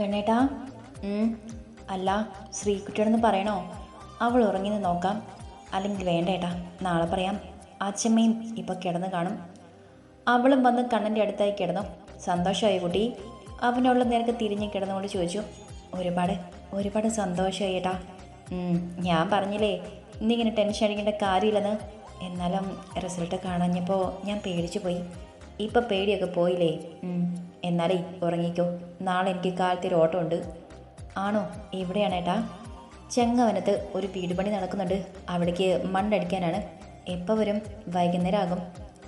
കണ്ണേട്ടാ അല്ല ശ്രീകുട്ടിയോടൊന്ന് പറയണോ? അവൾ ഉറങ്ങിന്ന് നോക്കാം. അല്ലെങ്കിൽ വേണ്ട ഏട്ടാ നാളെ പറയാം. അച്ഛമ്മയും ഇപ്പൊ കിടന്ന് കാണും. അവളും വന്ന് കണ്ണന്റെ അടുത്തായി കിടന്നു. സന്തോഷമായി കുട്ടി? അവനുള്ള നേരത്തെ തിരിഞ്ഞ് കിടന്നുകൊണ്ട് ചോദിച്ചു. ഒരുപാട് ഒരുപാട് സന്തോഷമായി ഏട്ടാ. ഞാൻ പറഞ്ഞില്ലേ നീ ഇങ്ങനെ ടെൻഷൻ അടിക്കേണ്ട കാര്യമില്ലെന്ന്. എന്നാലും റിസൾട്ട് കാണാഞ്ഞപ്പോൾ ഞാൻ പേടിച്ചു പോയി. ഇപ്പം പേടിയൊക്കെ പോയില്ലേ? എന്നാലേ ഉറങ്ങിക്കോ. നാളെ എനിക്ക് കാലത്തൊരു ഓട്ടം ഉണ്ട് ആണോ? എവിടെയാണ് ഏട്ടാ. ചെങ്ങവനത്ത് ഒരു വീടുപണി നടക്കുന്നുണ്ട്. അവിടേക്ക് മണ്ണടിക്കാനാണ്. എപ്പോൾ വരും? വൈകുന്നേരം ആകും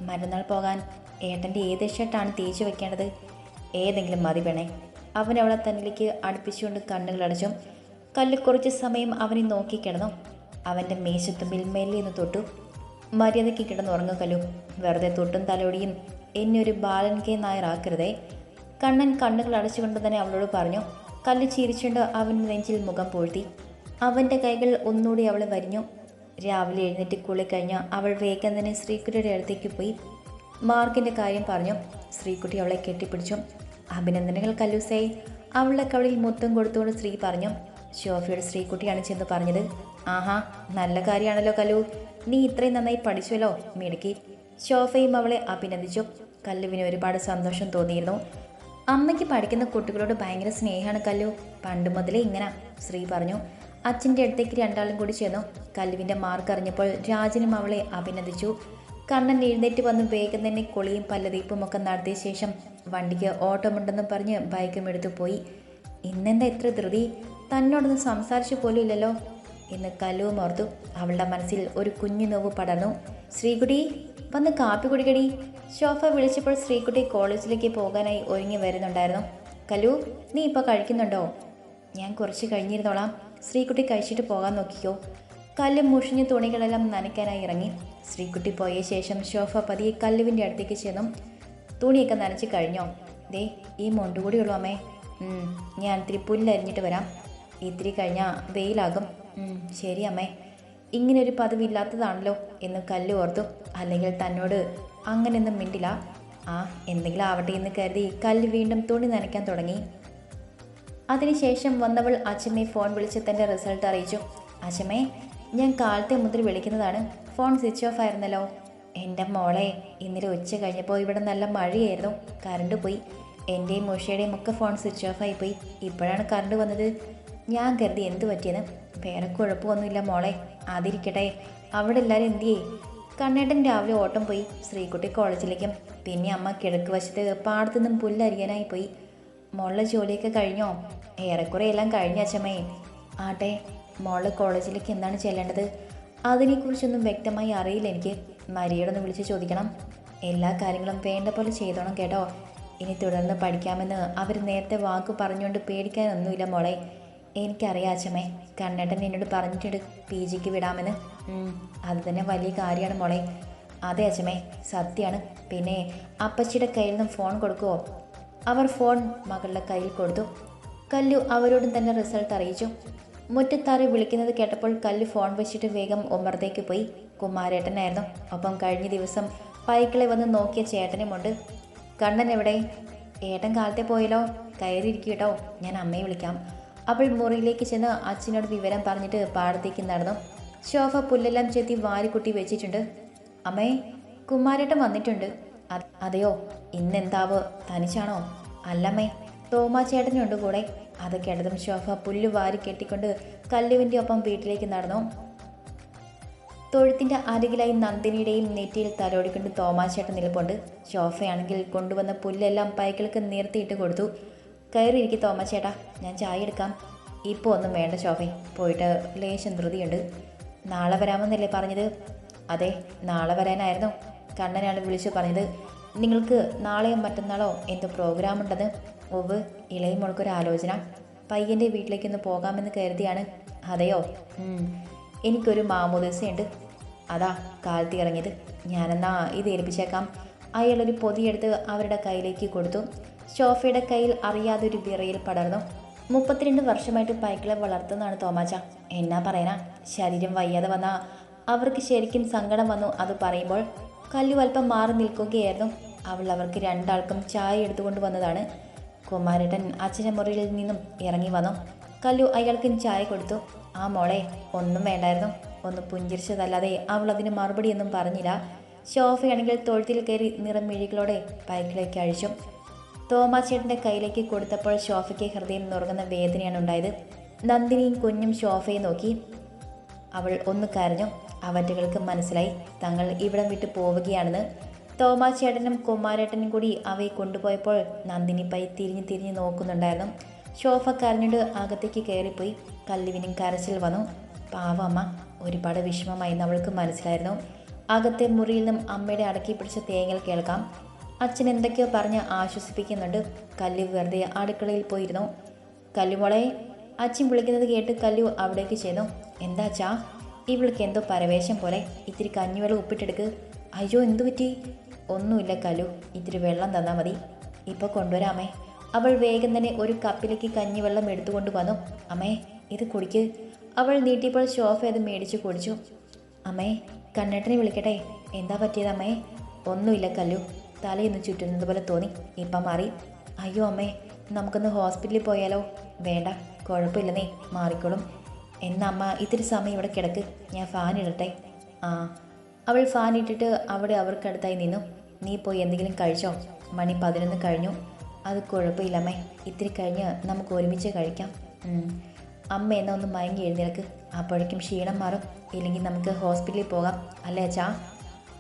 മറ്റന്നാൾ പോകാൻ ഏട്ടന്റെ ഏത് ഷർട്ടാണ് തേച്ച് വെക്കേണ്ടത്? ഏതെങ്കിലും മതി വേണേ അവൻ അവളെ തന്നിലേക്ക് അടുപ്പിച്ചുകൊണ്ട് കണ്ണുകൾ അടച്ചും കല്ല് കുറച്ച് സമയം അവനെ നോക്കി കിടന്നു. അവന്റെ മേശത്തുമ്പിൽ മെല്ലെ നിന്ന് തൊട്ടു. മര്യാദയ്ക്ക് കിടന്നുറങ്ങു കല്ലു. വെറുതെ തൊട്ടും തലോടിയും എന്നെ ഒരു ബാലൻ കെ നായറാക്കരുതേ കണ്ണൻ കണ്ണുകൾ അടച്ചുകൊണ്ട് തന്നെ അവളോട് പറഞ്ഞു കല്ല് ചിരിച്ചുകൊണ്ട് അവന്റെ നെഞ്ചിൽ മുഖം പൂഴ്ത്തി. അവന്റെ കൈകൾ ഒന്നുകൂടി അവൾ വരിഞ്ഞു. രാവിലെ എഴുന്നേറ്റ് കുളി അവൾ വേഗം തന്നെ ശ്രീകുട്ടിയുടെ അടുത്തേക്ക് പോയി. മാർക്കിന്റെ കാര്യം പറഞ്ഞു. ശ്രീകുട്ടി അവളെ കെട്ടിപ്പിടിച്ചു. അഭിനന്ദനങ്ങൾ കല്ലൂസേ. അവളുടെ കവളിൽ മുത്തം കൊടുത്തുകൊണ്ട് ശ്രീ പറഞ്ഞു ഷോഫിയുടെ ശ്രീകുട്ടിയാണ് ചെന്ന് പറഞ്ഞത്. ആഹാ നല്ല കാര്യമാണല്ലോ കല്ലു. നീ ഇത്രയും നന്നായി പഠിച്ചുവല്ലോ മിടുക്കി. ഷോഫയും അവളെ അഭിനന്ദിച്ചു. കല്ലുവിന് ഒരുപാട് സന്തോഷം തോന്നിയിരുന്നു. അമ്മയ്ക്ക് പഠിക്കുന്ന കുട്ടികളോട് ഭയങ്കര സ്നേഹമാണ് കല്ലു. പണ്ട് മുതലേ ഇങ്ങനെ. ശ്രീ പറഞ്ഞു അച്ഛന്റെ അടുത്തേക്ക് രണ്ടാളും കൂടി ചെന്നു. കല്ലുവിന്റെ മാർക്ക് അറിഞ്ഞപ്പോൾ രാജനും അവളെ അഭിനന്ദിച്ചു. കണ്ണൻ എഴുന്നേറ്റ് വന്ന് വേഗം തന്നെ കുളിയും പല്ലതീപ്പും ഒക്കെ നടത്തിയ ശേഷം വണ്ടിക്ക് ഓട്ടമുണ്ടെന്നും പറഞ്ഞ് ബൈക്കും എടുത്തു പോയി. ഇന്നെന്താ ഇത്ര ധൃതി? തന്നോടൊന്ന് സംസാരിച്ചു പോലും ഇല്ലല്ലോ? എന്ന് കല്ലുവും ഓർത്തു. അവളുടെ മനസ്സിൽ ഒരു കുഞ്ഞു നോവ് പടർന്നു. ശ്രീകുട്ടി വന്ന് കാപ്പി കുടിക്കടി. ഷോഫ വിളിച്ചപ്പോൾ ശ്രീകുട്ടി കോളേജിലേക്ക് പോകാനായി ഒരുങ്ങി വരുന്നുണ്ടായിരുന്നു. കലു നീ ഇപ്പോൾ കഴിക്കുന്നുണ്ടോ? ഞാൻ കുറച്ച് കഴിഞ്ഞിരുന്നോളാം. ശ്രീകുട്ടി കഴിച്ചിട്ട് പോകാൻ നോക്കിക്കോ. കല്ല് മുഷിഞ്ഞ തുണികളെല്ലാം നനയ്ക്കാനായി ഇറങ്ങി. ശ്രീകുട്ടി പോയ ശേഷം ഷോഫ പതിയെ കല്ലുവിന്റെ അടുത്തേക്ക് ചെന്നു. തുണിയൊക്കെ നനച്ച് കഴിഞ്ഞോ? ദേ ഈ മൊണ്ട് കൂടി ഉള്ളു അമ്മേ. ഞാൻ ഇത്തിരി പുല്ലരിഞ്ഞിട്ട് വരാം. ഇത്തിരി കഴിഞ്ഞാൽ വെയിലാകും. ശരി അമ്മേ. ഇങ്ങനെ ഒരു പതിവില്ലാത്തതാണല്ലോ എന്ന് കല്ല് ഓർത്തു. അല്ലെങ്കിൽ തന്നോട് അങ്ങനെയൊന്നും മിണ്ടില്ല. ആ എന്തെങ്കിലും ആവട്ടെ എന്ന് കരുതി കല്ല് വീണ്ടും തുണി നനയ്ക്കാൻ തുടങ്ങി. അതിനുശേഷം വന്നവൾ അച്ഛമ്മയെ ഫോൺ വിളിച്ച് തന്റെ റിസൾട്ട് അറിയിച്ചു. അച്ഛമ്മേ ഞാൻ കാലത്തെ മുതൽ വിളിക്കുന്നതാണ്. ഫോൺ സ്വിച്ച് ഓഫ് ആയിരുന്നല്ലോ. എന്റെ മോളെ ഇന്നലെ ഉച്ച കഴിഞ്ഞപ്പോൾ ഇവിടെ നല്ല മഴയായിരുന്നു. കറണ്ട് പോയി. എന്റെയും മുഷയുടെയും ഒക്കെ ഫോൺ സ്വിച്ച് ഓഫ് ആയിപ്പോയി ഇപ്പോഴാണ് കറണ്ട് വന്നത്. ഞാൻ കരുതി എന്ത് പറ്റിയെന്ന്. വേറെ കുഴപ്പമൊന്നുമില്ല മോളെ. അതിരിക്കട്ടെ. അവിടെ എല്ലാവരും എന്ത് കണ്ണേട്ടൻ രാവിലെ ഓട്ടം പോയി ശ്രീകുട്ടി കോളേജിലേക്കും. പിന്നെ അമ്മ കിഴക്ക് വശത്ത് പാടത്തുനിന്നും പുല്ലരിയാനായി പോയി. മോളുടെ ജോലിയൊക്കെ കഴിഞ്ഞോ? ഏറെക്കുറെ എല്ലാം കഴിഞ്ഞ അച്ഛമ്മയെ ആട്ടെ മോൾ കോളേജിലേക്ക് എന്താണ് ചെല്ലേണ്ടത്? അതിനെക്കുറിച്ചൊന്നും വ്യക്തമായി അറിയില്ല എനിക്ക്. മരിയോടൊന്ന് വിളിച്ച് ചോദിക്കണം. എല്ലാ കാര്യങ്ങളും വേണ്ട പോലെ ചെയ്തോണം കേട്ടോ. ഇനി തുടർന്ന് പഠിക്കാമെന്ന് അവർ നേരത്തെ വാക്ക് പറഞ്ഞുകൊണ്ട് പേടിക്കാനൊന്നുമില്ല മോളെ. എനിക്കറിയാം അച്ഛമ്മേ. കണ്ണേട്ടൻ എന്നോട് പറഞ്ഞിട്ടുണ്ട് പി ജിക്ക് വിടാമെന്ന് അത് തന്നെ വലിയ കാര്യമാണ് മോളെ. അതെ അച്ഛമ്മേ സത്യമാണ്. പിന്നെ അപ്പച്ചിയുടെ കയ്യിൽ നിന്നും ഫോൺ കൊടുക്കുമോ അവർ ഫോൺ മകളുടെ കയ്യിൽ കൊടുത്തു. കല്ലു അവരോടും തന്നെ റിസൾട്ട് അറിയിച്ചു. മുറ്റത്താറി വിളിക്കുന്നത് കേട്ടപ്പോൾ കല്ലു ഫോൺ വെച്ചിട്ട് വേഗം ഉമ്മറത്തേക്ക് പോയി. കുമാരേട്ടനായിരുന്നു. ഒപ്പം കഴിഞ്ഞ ദിവസം പൈക്കിളെ വന്ന് നോക്കിയ ചേട്ടനുമുണ്ട് കണ്ണൻ എവിടെ? ഏട്ടൻ കാലത്തെ പോയല്ലോ. കയറിയിരിക്കും കേട്ടോ. ഞാൻ അമ്മയെ വിളിക്കാം. അവൾ മുറിയിലേക്ക് ചെന്ന് അച്ഛനോട് വിവരം പറഞ്ഞിട്ട് പാടത്തേക്ക് നടന്നു. ശോഭ പുല്ലെല്ലാം ചെത്തി വാരിക്കുട്ടി വെച്ചിട്ടുണ്ട്. അമ്മേ കുമാരേട്ടൻ വന്നിട്ടുണ്ട്. അത്- അതെയോ ഇന്നെന്താവ്? തനിച്ചാണോ? അല്ലമ്മേ തോമാ ചേട്ടനുണ്ട് കൂടെ. അത് കേട്ടതും ശോഭ പുല്ല് വാരി കെട്ടിക്കൊണ്ട് കല്ലുവിന്റെ ഒപ്പം വീട്ടിലേക്ക് നടന്നു. തൊഴുത്തിന്റെ അരികിലായി നന്ദിനിയുടെയും നെറ്റിയിൽ തലോടിക്കൊണ്ട് തോമാച്ചേട്ടൻ നിൽപ്പുണ്ട്. ശോഭയാണെങ്കിൽ കൊണ്ടുവന്ന പുല്ലെല്ലാം പൈക്കിൾക്ക് നിർത്തിയിട്ട് കൊടുത്തു. കയറിയിരിക്കും തോമച്ചേട്ടാ ഞാൻ ചായ എടുക്കാം. ഇപ്പോൾ ഒന്നും വേണ്ട ശോഭ പോയിട്ട് ലേശം ധൃതിയുണ്ട്. നാളെ വരാമെന്നല്ലേ പറഞ്ഞത്? അതെ നാളെ വരാനായിരുന്നു. കണ്ണനാണ് വിളിച്ചു പറഞ്ഞത്. നിങ്ങൾക്ക് നാളെയോ മറ്റന്നാളോ എന്തോ പ്രോഗ്രാം ഉണ്ടെന്ന്. ഒവ് ഇളയ മോൾക്കൊരു ആലോചന. പയ്യന്റെ വീട്ടിലേക്കൊന്ന് പോകാമെന്ന് കരുതിയാണ്. അതെയോ. എനിക്കൊരു മാമോദിസയുണ്ട്. അതാ കാലത്തി ഇറങ്ങിയത്. ഞാനെന്നാ ഇത് ഏൽപ്പിച്ചേക്കാം. അയാളൊരു പൊതിയെടുത്ത് അവരുടെ കയ്യിലേക്ക് കൊടുത്തു. ഷോഫയുടെ കയ്യിൽ അറിയാതൊരു വിറയിൽ പടർന്നു. മുപ്പത്തിരണ്ട് വർഷമായിട്ട് പൈക്കിളെ വളർത്തുന്നതാണ് തോമാച്ച. എന്നാ പറയാനാ? ശരീരം വയ്യാതെ വന്ന അവർക്ക് ശരിക്കും സങ്കടം വന്നു അത് പറയുമ്പോൾ കല്ലു അല്പം മാറി നിൽക്കുകയായിരുന്നു. അവൾ അവർക്ക് രണ്ടാൾക്കും ചായ എടുത്തുകൊണ്ട് വന്നതാണ്. കുമാരേട്ടൻ അച്ഛന്റെ മുറിയിൽ നിന്നും ഇറങ്ങി വന്നു. കല്ലു അയാൾക്കും ചായ കൊടുത്തു. ആ മോളെ ഒന്നും വേണ്ടായിരുന്നു. ഒന്ന് പുഞ്ചിരിച്ചതല്ലാതെ അവൾ അതിന് മറുപടിയൊന്നും പറഞ്ഞില്ല. ഷോഫയാണെങ്കിൽ തൊഴുത്തിൽ കയറി നിറം നിറമിഴികളോടെ പൈക്കിളേക്ക് അഴിച്ചു. തോമാച്ചേട്ടന്റെ കയ്യിലേക്ക് കൊടുത്തപ്പോൾ ഷോഫയ്ക്ക് ഹൃദയം നുറങ്ങുന്ന വേദനയാണ് ഉണ്ടായത്. നന്ദിനിയും കുഞ്ഞും ഷോഫയെ നോക്കി. അവൾ ഒന്ന് കരഞ്ഞു. അവറ്റകൾക്ക് മനസ്സിലായി. തങ്ങൾ ഇവിടം വിട്ട് പോവുകയാണെന്ന്. തോമാച്ചേട്ടനും കുമാരേട്ടനും കൂടി അവയെ കൊണ്ടുപോയപ്പോൾ നന്ദിനി പൈ തിരിഞ്ഞ് തിരിഞ്ഞ് നോക്കുന്നുണ്ടായിരുന്നു. ഷോഫ കരഞ്ഞിട്ട് അകത്തേക്ക് കയറിപ്പോയി. കല്ലുവിനും കരച്ചിൽ വന്നു. പാവമ്മ ഒരുപാട് വിഷമമായി അവൾക്ക് മനസ്സിലായിരുന്നു. അകത്തെ മുറിയിൽ നിന്നും അമ്മയുടെ അടക്കി പിടിച്ച തേങ്ങൽ കേൾക്കാം. അച്ഛൻ എന്തൊക്കെയോ പറഞ്ഞ് ആശ്വസിപ്പിക്കുന്നുണ്ട്. കല്ലു വെറുതെ അടുക്കളയിൽ പോയിരുന്നു. കല്ലുമോളെ അച്ഛൻ വിളിക്കുന്നത് കേട്ട് കല്ലു അവിടേക്ക് ചെന്നു. എന്താ അച്ഛാ ഇവൾക്ക് എന്തോ പരവേശം പോലെ. ഇത്തിരി കഞ്ഞിവെള്ളം ഉപ്പിട്ടെടുക്ക്. അയ്യോ എന്തു പറ്റി? ഒന്നുമില്ല കല്ലു ഇത്തിരി വെള്ളം തന്നാൽ മതി. ഇപ്പോൾ കൊണ്ടുവരാമേ. അവൾ വേഗം തന്നെ ഒരു കപ്പിലേക്ക് കഞ്ഞിവെള്ളം എടുത്തുകൊണ്ട് വന്നു. അമ്മേ ഇത് കുടിക്ക്. അവൾ നീട്ടിയപ്പോൾ ഷോഫ് അത് മേടിച്ച് കുടിച്ചു. അമ്മേ കണ്ണേട്ടനെ വിളിക്കട്ടെ. എന്താ പറ്റിയത് അമ്മേ? ഒന്നുമില്ല കല്ലു തലയൊന്ന് ചുറ്റുന്നത് പോലെ തോന്നി. ഇപ്പം മാറി. അയ്യോ അമ്മേ നമുക്കൊന്ന് ഹോസ്പിറ്റലിൽ പോയാലോ? വേണ്ട കുഴപ്പമില്ലെന്നേ മാറിക്കോളും. എന്നാ അമ്മ ഇത്തിരി സമയം ഇവിടെ കിടക്ക്. ഞാൻ ഫാൻ ഇടട്ടെ. ആ അവൾ ഫാൻ ഇട്ടിട്ട് അവിടെ അവർക്കടുത്തായി നിന്നു. നീ പോയി എന്തെങ്കിലും കഴിച്ചോ? മണി പതിനൊന്ന് കഴിഞ്ഞു. അത് കുഴപ്പമില്ലമ്മേ ഇത്തിരി കഴിഞ്ഞ് നമുക്ക് ഒരുമിച്ച് കഴിക്കാം. അമ്മ എന്നാ ഒന്ന് മയങ്ങി എഴുന്നേൽക്ക്. അപ്പോഴേക്കും ക്ഷീണം മാറും. ഇല്ലെങ്കിൽ നമുക്ക് ഹോസ്പിറ്റലിൽ പോകാം. അല്ലേ അച്ഛാ?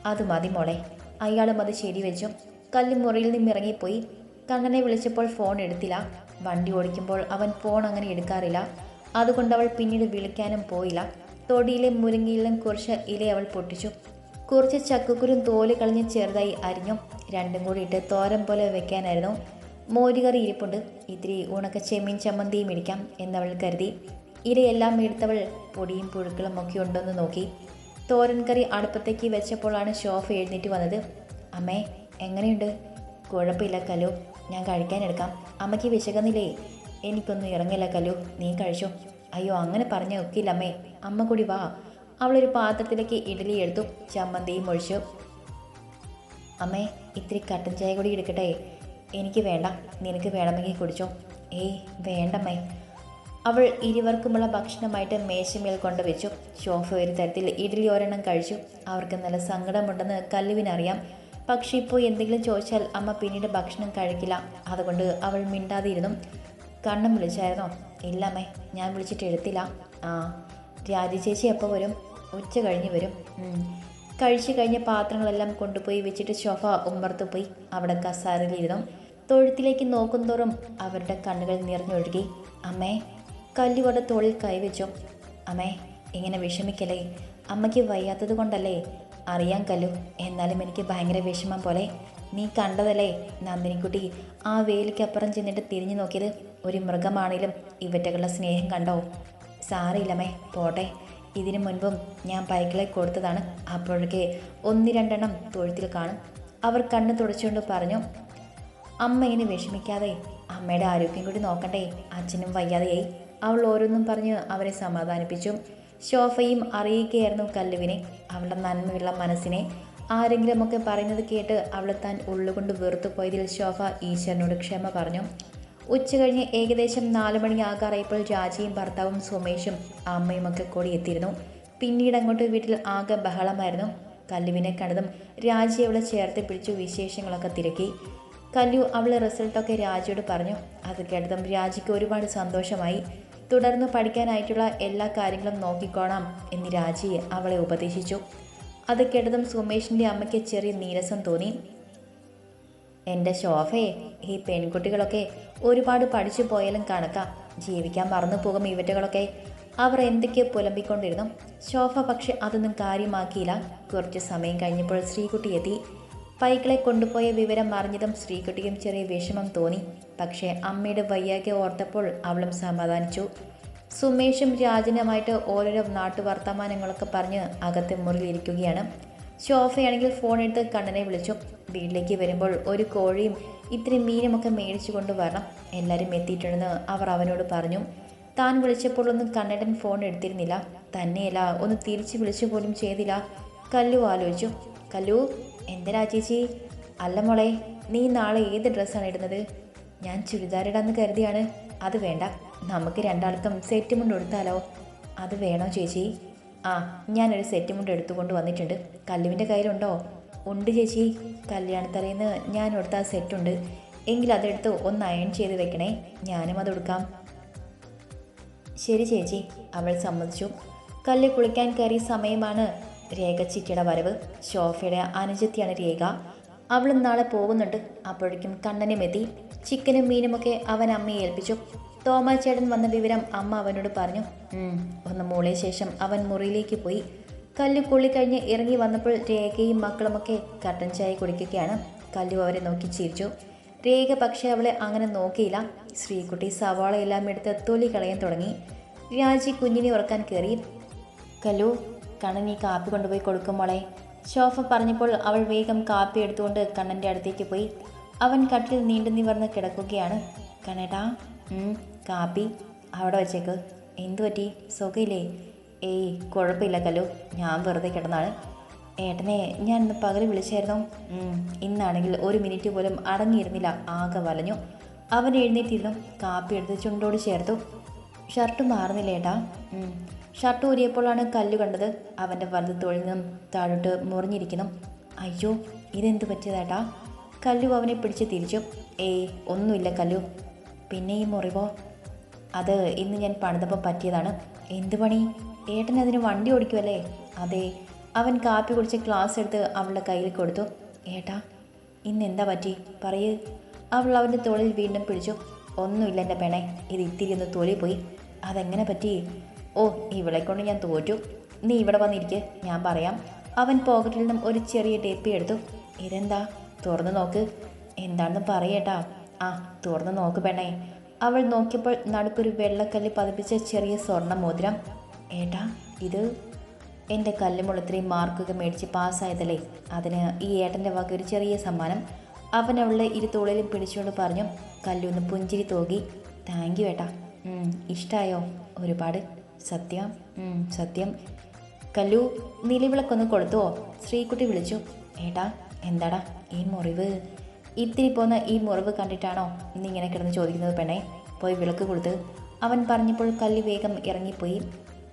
അത് മതി മോളെ. അയാളും അത് ശരിവെച്ചു കല്ല് മുറിയിൽ നിന്ന് ഇറങ്ങിപ്പോയി കണ്ണനെ വിളിച്ചപ്പോൾ ഫോൺ എടുത്തില്ല. വണ്ടി ഓടിക്കുമ്പോൾ അവൻ ഫോൺ അങ്ങനെ എടുക്കാറില്ല. അതുകൊണ്ട് അവൾ പിന്നീട് വിളിക്കാനും പോയില്ല. തൊടിയിലെ മുരിങ്ങയിലും കുറച്ച് ഇല അവൾ പൊട്ടിച്ചു. കുറച്ച് ചക്കക്കുരും തോൽ കളഞ്ഞ് ചെറുതായി അരിഞ്ഞു. രണ്ടും കൂടി ഇട്ട് തോരൻ പോലെ വെക്കാനായിരുന്നു. മോരുകറി ഇരിപ്പുണ്ട്. ഇത്തിരി ഉണക്ക ചെമ്മീൻ ചമ്മന്തിയും ഇടിക്കാം എന്നവൾ കരുതി. ഇരയെല്ലാം എടുത്തവൾ പൊടിയും പുഴുക്കളും ഒക്കെ ഉണ്ടെന്ന് നോക്കി. തോരൻ കറി അടുപ്പത്തേക്ക് വെച്ചപ്പോഴാണ് ഷോഫ് എഴുന്നേറ്റ് വന്നത്. അമ്മേ എങ്ങനെയുണ്ട്? കുഴപ്പമില്ല കലു. ഞാൻ കഴിക്കാൻ എടുക്കാം. അമ്മയ്ക്ക് വിശകുന്നില്ലേ എനിക്കൊന്നും ഇറങ്ങില്ല കലു. നീ കഴിച്ചോ? അയ്യോ അങ്ങനെ പറഞ്ഞ ഒക്കില്ല അമ്മേ. അമ്മ കൂടി വാ. അവളൊരു പാത്രത്തിലേക്ക് ഇഡലി എടുത്തു. ചമ്മന്തിയും ഒഴിച്ചു. അമ്മേ ഇത്തിരി കട്ടൻ ചായ കൂടി എടുക്കട്ടെ? എനിക്ക് വേണ്ട. നിനക്ക് വേണമെങ്കിൽ കുടിച്ചോ. ഏയ് വേണ്ടമ്മേ. അവൾ ഇരുവർക്കുമുള്ള ഭക്ഷണമായിട്ട് മേശമേൽ കൊണ്ടുവച്ചു. ഷോഫ ഒരു തരത്തിൽ ഇഡ്ഡലി ഒരെണ്ണം കഴിച്ചു. അവർക്ക് നല്ല സങ്കടമുണ്ടെന്ന് കല്ലുവിനറിയാം. പക്ഷേ ഇപ്പോൾ എന്തെങ്കിലും ചോദിച്ചാൽ അമ്മ പിന്നീട് ഭക്ഷണം കഴിക്കില്ല. അതുകൊണ്ട് അവൾ മിണ്ടാതിരുന്നു. കണ്ണും വിളിച്ചായിരുന്നോ. ഇല്ലമ്മേ ഞാൻ വിളിച്ചിട്ട് എടുത്തില്ല ആ രാജി ചേച്ചി എപ്പോൾ വരും? ഉച്ച കഴിഞ്ഞ് വരും. കഴിച്ചു കഴിഞ്ഞ പാത്രങ്ങളെല്ലാം കൊണ്ടുപോയി വെച്ചിട്ട് ഷോഫ ഉമ്മർത്ത് പോയി. അവിടെ കസാരയിലിരുന്നു. തൊഴുത്തിലേക്ക് നോക്കുന്തോറും അവരുടെ കണ്ണുകൾ നിറഞ്ഞൊഴുകി. അമ്മേ കല്ലുകൊണ്ട് തോളിൽ കൈവച്ചു. അമ്മേ ഇങ്ങനെ വിഷമിക്കലേ അമ്മയ്ക്ക് വയ്യാത്തത് കൊണ്ടല്ലേ? അറിയാൻ കല്ലു എന്നാലും എനിക്ക് ഭയങ്കര വിഷമം പോലെ. നീ കണ്ടതല്ലേ നന്ദിനിക്കുട്ടി? ആ വേലിക്കപ്പുറം ചെന്നിട്ട് തിരിഞ്ഞു നോക്കിയത് ഒരു മൃഗമാണെങ്കിലും ഇവറ്റകളുടെ സ്നേഹം കണ്ടോ? സാറിയില്ലമ്മേ പോട്ടെ. ഇതിനു മുൻപും ഞാൻ പൈക്കിളെ കൊടുത്തതാണ്. അപ്പോഴൊക്കെ ഒന്ന് രണ്ടെണ്ണം തൊഴുത്തിൽ കാണും. അവർ കണ്ണ് തുടച്ചുകൊണ്ട് പറഞ്ഞു അമ്മ ഇങ്ങനെ വിഷമിക്കാതെ അമ്മയുടെ ആരോഗ്യം കൂടി നോക്കണ്ടേ? അച്ഛനും വയ്യാതെയായി. അവൾ ഓരോന്നും പറഞ്ഞ് അവരെ സമാധാനിപ്പിച്ചു. ശോഫയും അറിയിക്കുകയായിരുന്നു കല്ലുവിനെ. അവളുടെ നന്മയുള്ള മനസ്സിനെ. ആരെങ്കിലുമൊക്കെ പറയുന്നത് കേട്ട് അവൾ താൻ ഉള്ളുകൊണ്ട് വെറുത്തു പോയതിൽ ശോഭ ഈശ്വരനോട് ക്ഷമ പറഞ്ഞു. ഉച്ച കഴിഞ്ഞ് ഏകദേശം നാല് മണി ആകാറായപ്പോൾ രാജിയും ഭർത്താവും സുമേഷും അമ്മയും ഒക്കെ കൂടി എത്തിയിരുന്നു. പിന്നീട് അങ്ങോട്ട് വീട്ടിൽ ആകെ ബഹളമായിരുന്നു. കല്ലുവിനെ കണ്ടതും രാജി അവളെ ചേർത്ത് പിടിച്ചു വിശേഷങ്ങളൊക്കെ തിരക്കി. കല്ലു അവളെ റിസൾട്ടൊക്കെ രാജിയോട് പറഞ്ഞു. അത് കേട്ടതും രാജിക്ക് ഒരുപാട് സന്തോഷമായി. തുടർന്ന് പഠിക്കാനായിട്ടുള്ള എല്ലാ കാര്യങ്ങളും നോക്കിക്കോണം എന്ന് രാജി അവളെ ഉപദേശിച്ചു. അത് കേട്ടതും സുമേഷിന്റെ അമ്മയ്ക്ക് ചെറിയ നീരസം തോന്നി. എന്റെ ശോഭയെ ഈ പെൺകുട്ടികളൊക്കെ ഒരുപാട് പഠിച്ചു പോയാലും കണക്കാം. ജീവിക്കാൻ മറന്നു പോകും ഇവറ്റകളൊക്കെ. അവർ എന്തൊക്കെയോ പുലമ്പിക്കൊണ്ടിരുന്നു. ശോഭ പക്ഷെ അതൊന്നും കാര്യമാക്കിയില്ല. കുറച്ച് സമയം കഴിഞ്ഞപ്പോൾ ശ്രീകുട്ടി എത്തി. പൈക്കളെ കൊണ്ടുപോയ വിവരം അറിഞ്ഞതും ശ്രീകുട്ടിക്കും ചെറിയ വിഷമം തോന്നി. പക്ഷേ അമ്മയുടെ വയ്യാകെ ഓർത്തപ്പോൾ അവളും സമാധാനിച്ചു. സുമേഷും രാജനുമായിട്ട് ഓരോരോ നാട്ടു വർത്തമാനങ്ങളൊക്കെ പറഞ്ഞ് അകത്തെ മുറിയിലിരിക്കുകയാണ്. ശോഭയാണെങ്കിൽ ഫോൺ എടുത്ത് കണ്ണനെ വിളിച്ചു. വീട്ടിലേക്ക് വരുമ്പോൾ ഒരു കോഴിയും ഇത്തിരി മീനുമൊക്കെ മേടിച്ചു കൊണ്ടുവരണം എല്ലാവരും എത്തിയിട്ടുണ്ടെന്ന് അവർ അവനോട് പറഞ്ഞു. താൻ വിളിച്ചപ്പോഴൊന്നും കണ്ണടൻ ഫോൺ എടുത്തിരുന്നില്ല. തന്നെയല്ല ഒന്ന് തിരിച്ച് വിളിച്ചു പോലും ചെയ്തില്ല. കല്ലു ആലോചിച്ചു. കല്ലു എന്തിനാ ചേച്ചി? അല്ല മോളെ നീ നാളെ ഏത് ഡ്രസ്സാണ് ഇടുന്നത്? ഞാൻ ചുരിദാറിടാന്ന് കരുതിയാണ്. അത് വേണ്ട. നമുക്ക് രണ്ടാൾക്കും സെറ്റ് മുണ്ട് കൊടുത്താലോ അത് വേണോ ചേച്ചി? ആ ഞാനൊരു സെറ്റ് മുണ്ട് എടുത്തുകൊണ്ട് വന്നിട്ടുണ്ട്. കല്ലുവിന്റെ കയ്യിലുണ്ടോ? ഉണ്ട് ചേച്ചി. കല്യാണത്തലേന്ന് ഞാൻ എടുത്ത ആ സെറ്റുണ്ട് എങ്കിൽ അതെടുത്ത് ഒന്ന് അയൺ ചെയ്ത് വെക്കണേ. ഞാനും അത് കൊടുക്കാം ശരി ചേച്ചി. അവൾ സമ്മതിച്ചു. കല്ല് കുളിക്കാൻ കയറിയ സമയമാണ് രേഖ ചിറ്റിയുടെ വരവ് ഷോഫയുടെ അനുജത്തിയാണ് രേഖ. അവൾ നാളെ പോകുന്നുണ്ട്. അപ്പോഴേക്കും കണ്ണനും എത്തി. ചിക്കനും മീനുമൊക്കെ അവൻ അമ്മയെ ഏൽപ്പിച്ചു. തോമാച്ചേട്ടൻ വന്ന വിവരം അമ്മ അവനോട് പറഞ്ഞു. ഒന്ന് മൂളിയ ശേഷം അവൻ മുറിയിലേക്ക് പോയി. കല്ലു കൊള്ളിക്കഴിഞ്ഞ് ഇറങ്ങി വന്നപ്പോൾ രേഖയും മക്കളുമൊക്കെ കട്ടൻ ചായ കുടിക്കുകയാണ്. കല്ലു അവരെ നോക്കി ചിരിച്ചു. രേഖ പക്ഷേ അവളെ അങ്ങനെ നോക്കിയില്ല. ശ്രീകുട്ടി സവാള എല്ലാം എടുത്ത് തൊലി കളയാൻ തുടങ്ങി. രാജി കുഞ്ഞിനെ ഉറക്കാൻ കയറി. കല്ലു കണ്ണൻ ഈ കാപ്പി കൊണ്ടുപോയി കൊടുക്കും ശോഭ പറഞ്ഞപ്പോൾ അവൾ വേഗം കാപ്പി എടുത്തുകൊണ്ട് കണ്ണന്റെ അടുത്തേക്ക് പോയി. അവൻ കട്ടിൽ നീണ്ടു നിവർന്ന് കിടക്കുകയാണ്. കണ്ണേട്ടാ കാപ്പി അവിടെ വെച്ചേക്ക്. എന്തു പറ്റി? സുഖയില്ലേ? ഏയ് കുഴപ്പമില്ല കല്ലു. ഞാൻ വെറുതെ കിടന്നാണ്. ഏട്ടനെ ഞാൻ ഇന്ന് പകൽ വിളിച്ചായിരുന്നു ഇന്നാണെങ്കിൽ ഒരു മിനിറ്റ് പോലും അടങ്ങിയിരുന്നില്ല. ആകെ വലഞ്ഞു. അവൻ എഴുന്നേറ്റിരുന്നു. കാപ്പി എടുത്ത് ചുണ്ടോട് ചേർത്തു. ഷർട്ട് മാറുന്നില്ല ഏട്ടാ. ഷർട്ട് ഊരിയപ്പോഴാണ് കല്ല് കണ്ടത്. അവന്റെ വലത് തോളിൽ നിന്നും താഴോട്ട് മുറിഞ്ഞിരിക്കുന്നു. അയ്യോ ഇതെന്ത് പറ്റിയതേട്ടാ? കല്ലു അവനെ പിടിച്ച് തിരിച്ചു. ഏയ് ഒന്നുമില്ല കല്ലു. പിന്നെ ഈ മുറിവോ? അത് ഇന്ന് ഞാൻ പണിതപ്പോൾ പറ്റിയതാണ്. എന്ത് പണി? ഏട്ടൻ അതിന് വണ്ടി ഓടിക്കുമല്ലേ അതെ. അവൻ കാപ്പി കുടിച്ച് ഗ്ലാസ് എടുത്ത് അവളുടെ കയ്യിൽ കൊടുത്തു. ഏട്ടാ ഇന്ന് എന്താ പറ്റി? പറയ്. അവൾ അവന്റെ തോളിൽ വീണ്ടും പിടിച്ചു. ഒന്നുമില്ല എന്റെ പെണെ ഇത് ഇത്തിരി ഒന്ന് തൊലി പോയി. അതെങ്ങനെ പറ്റി? ഓ ഇവളെ കൊണ്ട് ഞാൻ തോറ്റു. നീ ഇവിടെ വന്നിരിക്കെ ഞാൻ പറയാം. അവൻ പോക്കറ്റിൽ നിന്നും ഒരു ചെറിയ ടേപ്പി എടുത്തു. ഇതെന്താ? തുറന്നു നോക്ക്. എന്താണെന്ന് പറയേട്ടാ. ആ തുറന്നു നോക്ക് പെണ്ണേ. അവൾ നോക്കിയപ്പോൾ നടുക്കൊരു വെള്ളക്കല്ല് പതിപ്പിച്ച ചെറിയ സ്വർണ മോതിരം. ഏട്ടാ ഇത്? എന്റെ കല്ലുമുള്ളത്രയും മാർക്കൊക്കെ മേടിച്ച് പാസ്സായതല്ലേ? അതിന് ഈ ഏട്ടന്റെ വക ഒരു ചെറിയ സമ്മാനം. അവൻ അവളുടെ ഇരു തോളിലും പിടിച്ചുകൊണ്ട് പറഞ്ഞു കല്ലൊന്ന് പുഞ്ചിരി തോകി. താങ്ക് യു ഏട്ടാ. ഇഷ്ടമായോ ഒരുപാട്. സത്യം. സത്യം. കല്ലു നിലവിളക്കൊന്ന് കൊടുത്തുവോ ശ്രീകുട്ടി വിളിച്ചു. ഏട്ടാ എന്താടാ ഈ മുറിവ്? ഇത്തിരി പോന്ന ഈ മുറിവ് കണ്ടിട്ടാണോ ഇന്നിങ്ങനെ കിടന്ന് ചോദിക്കുന്നത് പെണ്ണെ? പോയി വിളക്ക് കൊടുത്ത്. അവൻ പറഞ്ഞപ്പോൾ കല്ലി വേഗം ഇറങ്ങിപ്പോയി.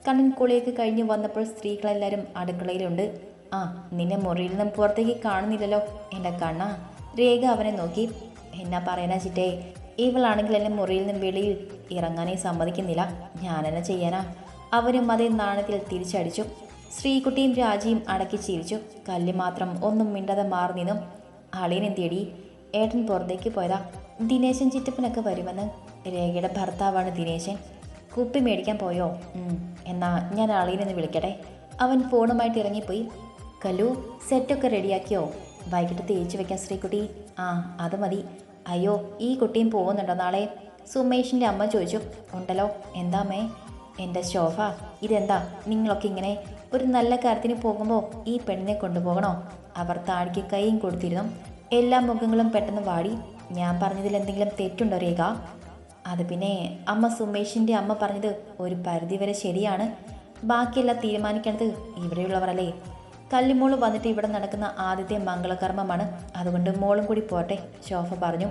കണ്ണൻ കുളിയൊക്കെ കഴിഞ്ഞ് വന്നപ്പോൾ സ്ത്രീകളെല്ലാവരും അടുക്കളയിലുണ്ട്. ആ നിന്നെ മുറിയിൽ നിന്നും പുറത്തേക്ക് കാണുന്നില്ലല്ലോ എന്റെ കണ്ണ. രേഖ അവനെ നോക്കി. എന്നാ പറയണ ചിറ്റേ ഇവളാണെങ്കിൽ എന്നെ മുറിയിൽ നിന്ന് വെളിയിൽ ഇറങ്ങാനേ സമ്മതിക്കുന്നില്ല. ഞാനെന്നെ ചെയ്യാനാ. അവരും അതേ നാണത്തിൽ തിരിച്ചടിച്ചു. ശ്രീകുട്ടിയും രാജിയും അടക്കി ചിരിച്ചു. കല്ല് മാത്രം ഒന്നും മിണ്ടാതെ മാറി നിന്നു. തേടി ഏട്ടൻ പുറത്തേക്ക് പോയതാ. ദിനേശൻ ചിറ്റപ്പനൊക്കെ വരുമെന്ന് രേഖയുടെ ഭർത്താവാണ് ദിനേശൻ. കുപ്പി മേടിക്കാൻ പോയോ? എന്നാ ഞാൻ അളിയനെന്ന് വിളിക്കട്ടെ. അവൻ ഫോണുമായിട്ട് ഇറങ്ങിപ്പോയി. കല്ലു സെറ്റൊക്കെ റെഡിയാക്കിയോ വൈകിട്ട് തേച്ച് വെക്കാൻ ശ്രീകുട്ടി. ആ അത് മതി. അയ്യോ ഈ കുട്ടിയും പോകുന്നുണ്ടോ നാളെ? സുമേഷിന്റെ അമ്മ ചോദിച്ചു. ഉണ്ടല്ലോ. എന്താ അമ്മേ? എന്റെ ശോഭ ഇതെന്താ? നിങ്ങളൊക്കെ ഇങ്ങനെ ഒരു നല്ല കാര്യത്തിന് പോകുമ്പോൾ ഈ പെണ്ണിനെ കൊണ്ടുപോകണോ? അവർ താടിക്ക് കൈയും കൊടുത്തിരുന്നു. എല്ലാ മുഖങ്ങളും പെട്ടെന്ന് വാടി. ഞാൻ പറഞ്ഞതിൽ എന്തെങ്കിലും തെറ്റുണ്ടോ രേഖ? അത് പിന്നെ അമ്മ സുമേഷിന്റെ അമ്മ പറഞ്ഞത് ഒരു പരിധിവരെ ശരിയാണ്. ബാക്കിയെല്ലാം തീരുമാനിക്കേണ്ടത് ഇവിടെയുള്ളവരല്ലേ. കല്ലിമോൾ വന്നിട്ട് ഇവിടെ നടക്കുന്ന ആദ്യത്തെ മംഗളകർമ്മമാണ്. അതുകൊണ്ട് മോളും കൂടി പോട്ടെ ശോഭ പറഞ്ഞു.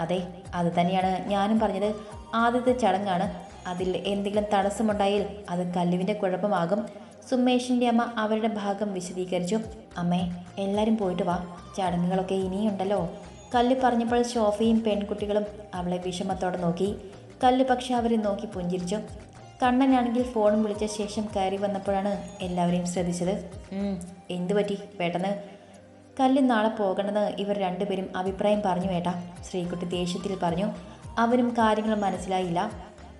അതെ അത് തന്നെയാണ് ഞാനും പറഞ്ഞത്. ആദ്യത്തെ ചടങ്ങാണ്. അതിൽ എന്തെങ്കിലും തടസ്സമുണ്ടായാൽ അത് കല്ലുവിന്റെ കുഴപ്പമാകും. സുമേഷിന്റെ അമ്മ അവരുടെ ഭാഗം വിശദീകരിച്ചു. അമ്മേ എല്ലാവരും പോയിട്ട് വാ. ചടങ്ങുകളൊക്കെ ഇനിയുണ്ടല്ലോ. കല്ല് പറഞ്ഞപ്പോൾ ശോഭയും പെൺകുട്ടികളും അവളെ വിഷമത്തോടെ നോക്കി. കല്ല് പക്ഷെ അവരെ നോക്കി പുഞ്ചിരിച്ചു. കണ്ണനാണെങ്കിൽ ഫോണും വിളിച്ച ശേഷം കയറി വന്നപ്പോഴാണ് എല്ലാവരെയും ശ്രദ്ധിച്ചത്. "ഉം, എന്തു പറ്റി? പെട്ടെന്ന് കല്ല് നാളെ പോകണമെന്ന് ഇവർ രണ്ടുപേരും അഭിപ്രായം പറഞ്ഞു ഏട്ടാ. ശ്രീകുട്ടി ദേഷ്യത്തിൽ പറഞ്ഞു അവനും കാര്യങ്ങൾ മനസ്സിലായില്ല.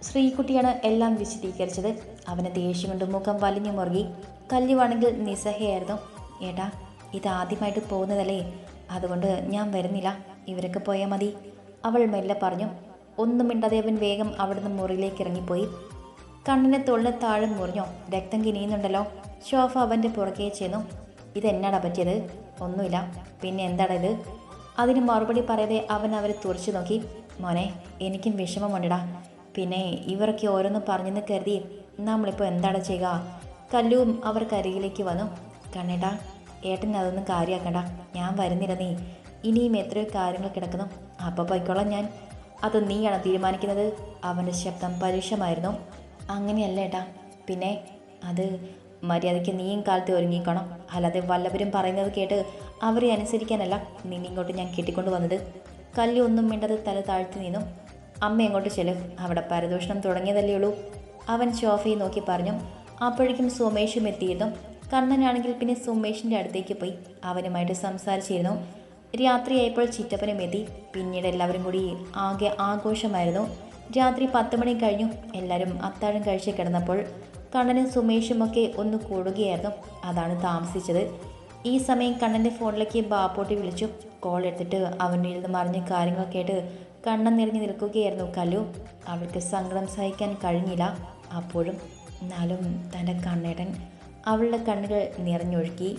ശ്രീകുട്ടിയാണ് എല്ലാം വിശദീകരിച്ചത്. അവന് ദേഷ്യം കൊണ്ട് മുഖം വലിഞ്ഞു മുറുകി. കല്ലുവാണെങ്കിൽ നിസ്സഹയായിരുന്നു. ഏട്ടാ ഇതാദ്യമായിട്ട് പോകുന്നതല്ലേ? അതുകൊണ്ട് ഞാൻ വരുന്നില്ല. ഇവരൊക്കെ പോയാൽ മതി. അവൾ മെല്ലെ പറഞ്ഞു ഒന്നും മിണ്ടാതെ അവൻ വേഗം അവിടുന്ന് മുറിയിലേക്ക് ഇറങ്ങിപ്പോയി. കണ്ണിനെ തൊള്ളിന് താഴെ മുറിഞ്ഞോ? രക്തം കിനിയുന്നുണ്ടല്ലോ. ഷോഫ അവന്റെ പുറകെ ചെന്നു. ഇതെന്നാടാ പറ്റിയത്? ഒന്നുമില്ല. പിന്നെ എന്താടാ ഇത്? അതിന് മറുപടി പറയാതെ അവൻ അവരെ തുറച്ചു നോക്കി. മോനെ എനിക്കും വിഷമമുണ്ടടാ. പിന്നെ ഇവരൊക്കെ ഓരോന്ന് പറഞ്ഞെന്ന് കരുതി നമ്മളിപ്പോൾ എന്താണ് ചെയ്യുക? കല്ലുവും അവർ കരികിലേക്ക് വന്നു. കണ്ണേട്ടാ ഏട്ടൻ അതൊന്നും കാര്യമാക്കണ്ട ഞാൻ വരുന്നില്ല നീ. ഇനിയും എത്രയോ കാര്യങ്ങൾ കിടക്കുന്നു. അപ്പോൾ പോയിക്കോളാം ഞാൻ. അത് നീയാണ് തീരുമാനിക്കുന്നത്? അവന്റെ ശബ്ദം പരുഷമായിരുന്നു. അങ്ങനെയല്ല ഏട്ടാ പിന്നെ അത് മര്യാദയ്ക്ക് നീയും കാലത്ത് ഒരുങ്ങിക്കണം. അല്ലാതെ വല്ലവരും പറയുന്നത് കേട്ട് അവരെ അനുസരിക്കാനല്ല നിന്നിങ്ങോട്ട് ഞാൻ കെട്ടിക്കൊണ്ട് വന്നത്. കല്ലി ഒന്നും മിണ്ടത് തല താഴ്ത്തി നിന്നു. അമ്മ എങ്ങോട്ട് ചെല്ലും? അവിടെ പരദൂഷണം തുടങ്ങിയതല്ലേ ഉള്ളൂ. അവൻ ഷോഫയെ നോക്കി പറഞ്ഞു. അപ്പോഴേക്കും സുമേഷും എത്തിയിരുന്നു. കണ്ണനാണെങ്കിൽ പിന്നെ സുമേഷിന്റെ അടുത്തേക്ക് പോയി അവനുമായിട്ട് സംസാരിച്ചിരുന്നു. രാത്രിയായപ്പോൾ ചിറ്റപ്പനും എത്തി. പിന്നീട് എല്ലാവരും കൂടി ആകെ ആഘോഷമായിരുന്നു. രാത്രി പത്ത് മണി കഴിഞ്ഞു. എല്ലാവരും അത്താഴം കഴിച്ച് കിടന്നപ്പോൾ കണ്ണനും സുമേഷും ഒക്കെ ഒന്ന് കൂടുകയായിരുന്നു. അതാണ് താമസിച്ചത്. ഈ സമയം കണ്ണന്റെ ഫോണിലേക്ക് ബാപ്പോട്ടി വിളിച്ചു. കോൾ എടുത്തിട്ട് അവന്റെ നിന്ന് മറിഞ്ഞ കാര്യങ്ങളൊക്കെ ആയിട്ട് കണ്ണൻ നിറഞ്ഞു നിൽക്കുകയായിരുന്നു. കല്ലു അവൾക്ക് സങ്കടം സഹിക്കാൻ കഴിഞ്ഞില്ല. അപ്പോഴും എന്നാലും തന്റെ കണ്ണേടൻ അവളുടെ കണ്ണുകൾ നിറഞ്ഞൊഴുക്കി.